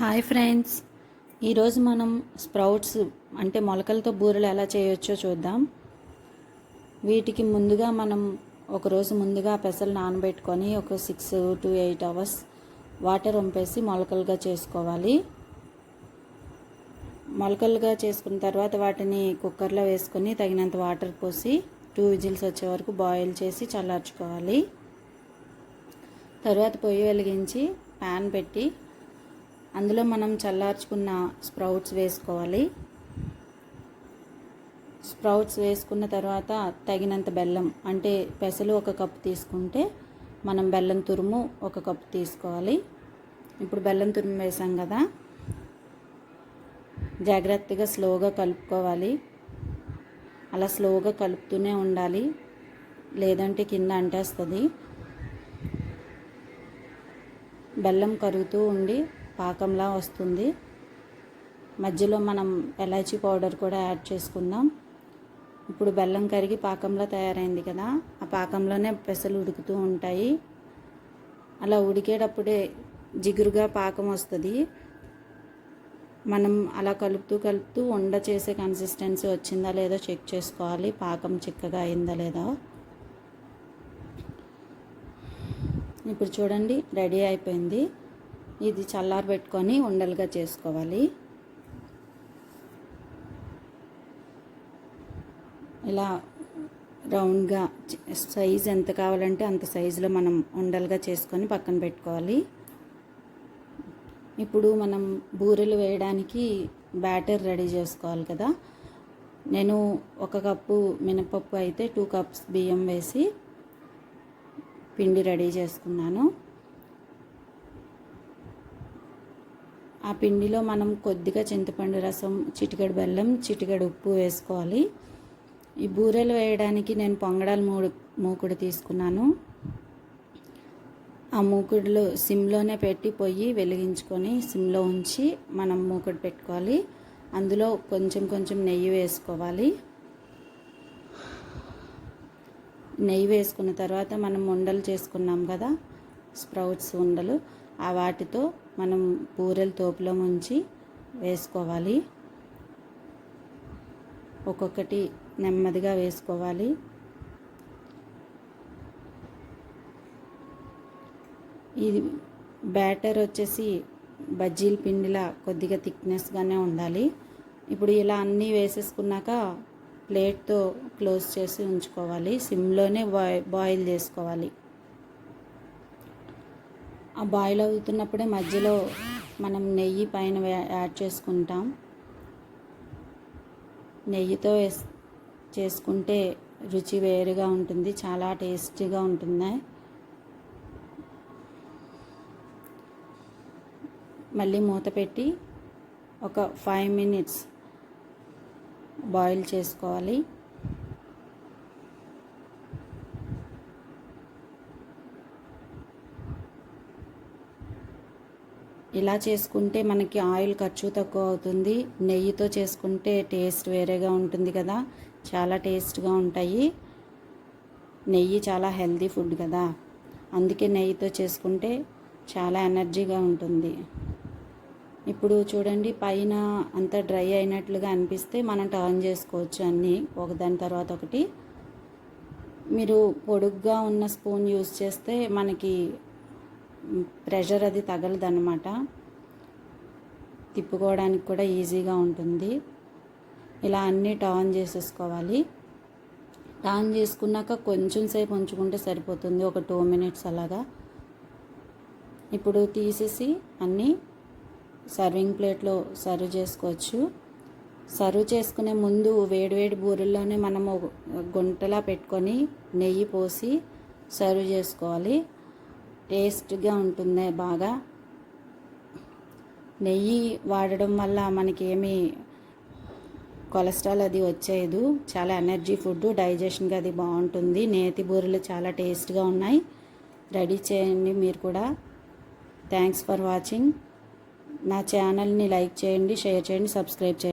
Hi friends. ఈరోజు మనం sprouts అంటే మొలకలతో బూరెలు ఎలా చేయొచ్చో చూద్దాం. వీటికి ముందుగా మనం ఒకరోజు ముందుగా పెసలు నానబెట్టుకొని ఒక six to eight hours water వంపేసి మొలకలుగా చేసుకోవాలి. మొలకలుగా చేసుకున్న తర్వాత వాటిని కుక్కర్లో వేసుకొని తగినంత వాటర్ పోసి టూ విజిల్స్ వచ్చే వరకు బాయిల్ చేసి చల్లార్చుకోవాలి. తర్వాత పొయ్యి వెలిగించి ప్యాన్ పెట్టి అందులో మనం చల్లార్చుకున్న స్ప్రౌట్స్ వేసుకోవాలి. స్ప్రౌట్స్ వేసుకున్న తర్వాత తగినంత బెల్లం అంటే పెసలు ఒక కప్పు తీసుకుంటే మనం బెల్లం తురుము ఒక కప్పు తీసుకోవాలి. ఇప్పుడు బెల్లం తురుము వేసాం కదా. జాగ్రత్తగా స్లోగా కలుపుకోవాలి. అలా స్లోగా కలుపుతూనే ఉండాలి. లేదంటే కింద అంటేస్తుంది. బెల్లం కరుగుతూ ఉండి పాకంలా వస్తుంది. మధ్యలో మనం ఎలాచీ పౌడర్ కూడా యాడ్ చేసుకుందాం. ఇప్పుడు బెల్లం కరిగి పాకంలో తయారైంది కదా ఆ పాకంలోనే పెసలు ఉడుకుతూ ఉంటాయి. అలా ఉడికేటప్పుడే జిగురుగా పాకం వస్తుంది. మనం అలా కలుపుతూ కలుపుతూ ఉండ చేసే కన్సిస్టెన్సీ వచ్చిందా లేదో చెక్ చేసుకోవాలి. పాకం చిక్కగా అయిందా లేదా? ఇప్పుడు చూడండి రెడీ అయిపోయింది. ఇది చల్లారబెట్టుకొని ఉండలుగా చేసుకోవాలి. ఇలా రౌండ్గా సైజ్ ఎంత కావాలంటే అంత సైజులో మనం ఉండలుగా చేసుకొని పక్కన పెట్టుకోవాలి. ఇప్పుడు మనం బూరెలు వేయడానికి బ్యాటర్ రెడీ చేసుకోవాలి కదా. నేను ఒక కప్పు మినపప్పు అయితే టూ కప్స్ బియ్యం వేసి పిండి రెడీ చేసుకున్నాను. ఆ పిండిలో మనం కొద్దిగా చింతపండు రసం చిటికెడు బెల్లం చిటికెడు ఉప్పు వేసుకోవాలి. ఈ బూరెలు వేయడానికి నేను పొంగడాలు మూడు మూకుడు తీసుకున్నాను. ఆ మూకుడులో సిమ్లోనే పెట్టి పొయ్యి వెలిగించుకొని సిమ్లో ఉంచి మనం మూకుడు పెట్టుకోవాలి. అందులో కొంచెం కొంచెం నెయ్యి వేసుకోవాలి. నెయ్యి వేసుకున్న తర్వాత మనం ఉండలు చేసుకున్నాం కదా స్ప్రౌట్స్ ఉండలు ఆ వాటితో మనం బూరెలు తోపులో ముంచి వేసుకోవాలి. ఒక్కొక్కటి నెమ్మదిగా వేసుకోవాలి. ఇది బ్యాటర్ వచ్చేసి బజ్జీల పిండిలా కొద్దిగా థిక్నెస్గానే ఉండాలి. ఇప్పుడు ఇలా అన్నీ వేసేసుకున్నాక ప్లేట్తో క్లోజ్ చేసి ఉంచుకోవాలి. సిమ్లోనే బాయ్ బాయిల్ చేసుకోవాలి. ఆ బాయిల్ అవుతున్నప్పుడే మధ్యలో మనం నెయ్యి పైన యాడ్ చేసుకుంటాం. నెయ్యితో వేస్ చేసుకుంటే రుచి వేరుగా ఉంటుంది చాలా టేస్టీగా ఉంటుంది? మళ్ళీ మూత పెట్టి ఒక ఫైవ్ మినిట్స్ బాయిల్ చేసుకోవాలి. ఇలా చేసుకుంటే మనకి ఆయిల్ ఖర్చు తక్కువ అవుతుంది. నెయ్యితో చేసుకుంటే టేస్ట్ వేరేగా ఉంటుంది కదా. చాలా టేస్ట్గా ఉంటాయి. నెయ్యి చాలా హెల్తీ ఫుడ్ కదా. అందుకే నెయ్యితో చేసుకుంటే చాలా ఎనర్జీగా ఉంటుంది. ఇప్పుడు చూడండి పైన అంతా డ్రై అయినట్లుగా అనిపిస్తే మనం టర్న్ చేసుకోవచ్చు అన్నీ ఒకదాని తర్వాత ఒకటి. మీరు పొడుగ్గా ఉన్న స్పూన్ యూస్ చేస్తే మనకి ప్రెషర్ అది తగలదన్నమాట. తిప్పుకోవడానికి కూడా ఈజీగా ఉంటుంది. ఇలా అన్నీ టర్న్ చేసేసుకోవాలి. టర్న్ చేసుకున్నాక కొంచెం సేపు ఉంచుకుంటే సరిపోతుంది. ఒక టూ మినిట్స్ అలాగా. ఇప్పుడు తీసేసి అన్నీ సర్వింగ్ ప్లేట్లో సర్వ్ చేసుకోవచ్చు. సర్వ్ చేసుకునే ముందు వేడివేడి బూరెల్లోనే మనము గుంటలా పెట్టుకొని నెయ్యి పోసి సర్వ్ చేసుకోవాలి. టేస్ట్గా ఉంటుంది బాగా. నెయ్యి వాడడం వల్ల మనకి కొలెస్ట్రాల్ అది వచ్చేదు చాలా ఎనర్జీ ఫుడ్ డైజెషన్గా అది బాగుంటుంది. నేతి బూరెలు చాలా టేస్ట్గా ఉన్నాయి. రెడీ చేయండి మీరు కూడా. Thanks for watching. నా ఛానల్ని లైక్ చేయండి షేర్ చేయండి సబ్స్క్రైబ్ చేయండి.